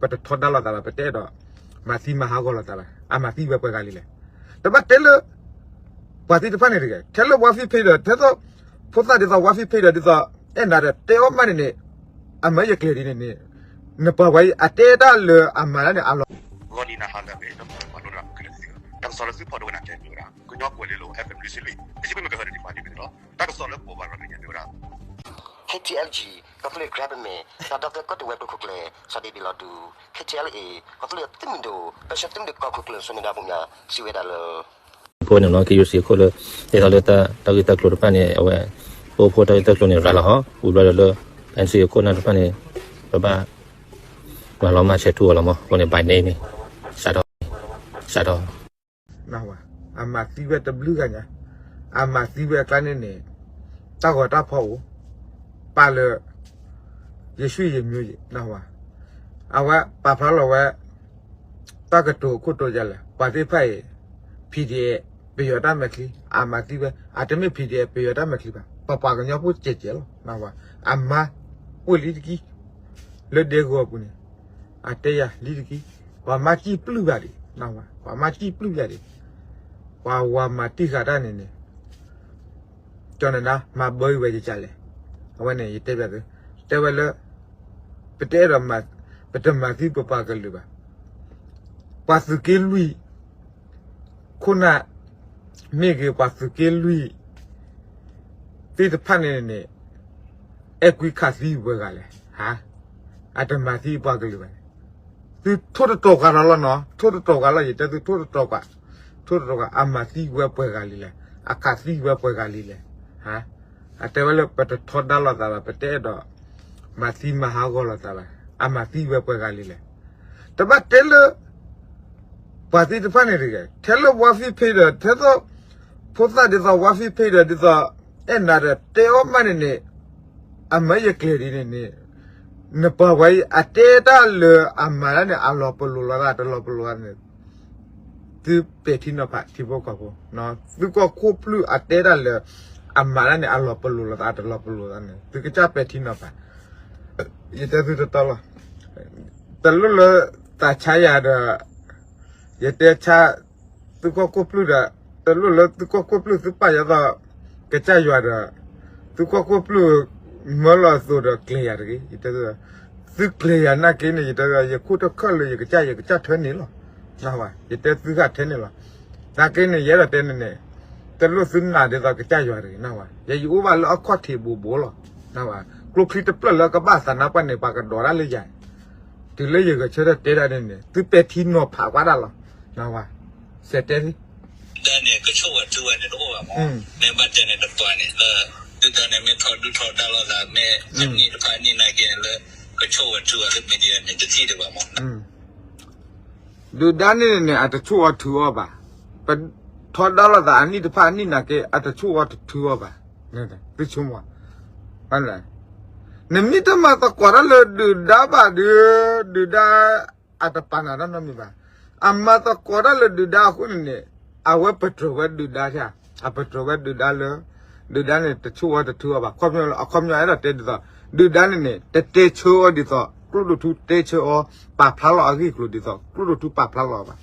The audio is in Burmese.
ပတထောဒါလာတာပတဲ့တော့မာစီမဟာကောလာတာအမစီပဲပွဲကလေးလေတပတ်တဲလဘာတိတဖာနေတကယ်ထဲလဝါဖီဖေးတော့တဲ့တော့ဖို့တာဒီတော့ဝါဖီဖေးတော့ဒီတော့အဲ့နာတဲ့တဲမနေနေအမရကလေးနေနေနပဝိုင်အတဲတာလအမလာနေအလော goni na hala be no ma lo ra kle si ta so la si po do na ke ra ku no ko le lo fm li si li si be me ka sa di ma di be no KTLG ကပလေဂရပ်မေသာတော့ကတ်ဝက်ခုကလေစဒီဒီလာဒူ KTLA ကပလေတင်မီဒိုပရှက်တင်ဒကခုကလေစမီဒါဘုံညာစီဝဲဒါလော po ne lon ki yusi ko le e ha le ta ta ki ta klo pa ne awe po po ta ta klo ne ra la ha u ra le an si ko na pa ne ba ba ba lo ma che tu lo mo ko ne bai ne ni sa do sa do na wa ama ti we w ga nya ama ti we ka ne ne ta ko ta pho ပါလေယေရှုယေမျိုးကြီးနာဝအဝပါဖလာလောဝတကတူကုတိုကြလာပါတိဖိုင် PDF ပေရတာမကလီအမစီပဲအတမေ PDF ပေရတာမကလီပါပပကညပုကျကျလောနာဝအမဝလီတကီလေဒေကိုပုန်အတေယလီတကီဝါမချီပလူပါဒီနာဝဝါမချီပလူရဒီဝါဝါမတိခါတာနေနေကျွန်တော်နာမဘွေးဝဲကြလေအ ဝနဲ့ရတဲ့ပဲတဲ့ဝဲလပတဲရမပတမတိပပကလူပါပါစကေလူခုနမေကေပါစကေလူတိတဖန်နေနေအကွီခါစီဝဲကလေဟာအတမတိပကလူပါသူထိုးတော့ကရလာနော်ထိုးတော့ကလာရတဲ့သူထိုးတော့ကထို့တော့ကအမတိဝဲပွဲကလေးလေအခါတိဝဲပွဲကလေးလေဟာ အတဲဝဲလပတထောဒါလာတာပတဲတော့မတိမဟာကောလာတာအမတိဝဲပွဲကလေးလေတပတ်တဲလပါတိတဖာနေတကယ်ထဲလဝါဖီဖေးတော့ထဲတော့ဖို့တာဒီတော့ဝါဖီဖေးတော့ဒီတော့အဲ့နာတဲ့တဲောမနေနေအမရကလေးနေနေနပဝိုင်အတဲတာလအမလာနေအလောပလူလာတာလောပလူလာနေ tu peti no pa ti bo ko bo no tu ko ko plu atera le amara ne alo plu la ta lo plu la ne tu ke cha peti no pa ye te tu ta la ta lo lo ta cha ya da ye te cha tu ko ko plu da ta lo lo tu ko ko plu tu pa ya da ke cha ya da tu ko ko plu mo la so da clear ge ye te tu clear na ke ne ye te ye ku to kha le ye ke cha ye ke cha thön ni lo နာပါရတဲ့သူကထဲနေလားဒါကင်းနေရ တလူစင်းငါတဲ့ကကြရွာရနာဝါယေယူဘာလောက်ခွတ်ထေဘူဘောလောနာဝါကလုခိတပလလကဘာသနာပနေပါကဒေါ်လာလေကြဒီလေရကချရတဲရတဲ့နေသူပဲသီနောဖာကွာလာနာဝါစက်တဲတဲ့နေကချိုဝတူဝနေတော့မှာမေဘတ်တဲ့နေတော့နေအဲဒီတဲ့နေမထော်ဒူထော်ဒါလာလာမေနေတခါနေနိုင်ကလေကချိုဝတူရမီဒီယာနေတတိတော့မှာလူဒန်းနေနေအတချိုဝတူဝပါပ ထော်တော့လာတာအနိတဖာနိနာကေအတချို့ဝတ်သူဝပါနဲ့တိချုံဝဟလာနမိတမတကွာလဒူဒါပါဒူဒူဒါအတပနာရနမိပါအမတကွာလဒူဒါခုနေအဝပထဝဒူဒါချာအပထဝဒူဒါလဒူဒါနဲ့တချို့ဝတ်သူဝပါခေါမျောအခေါမျောအဲ့တော့တဲတော့ဒူဒါနဲ့တတဲချိုးဒီတော့ကလူတူတဲချိုးပါဖလာအကြီးကလူဒီတော့ကလူတူပါဖလာပါ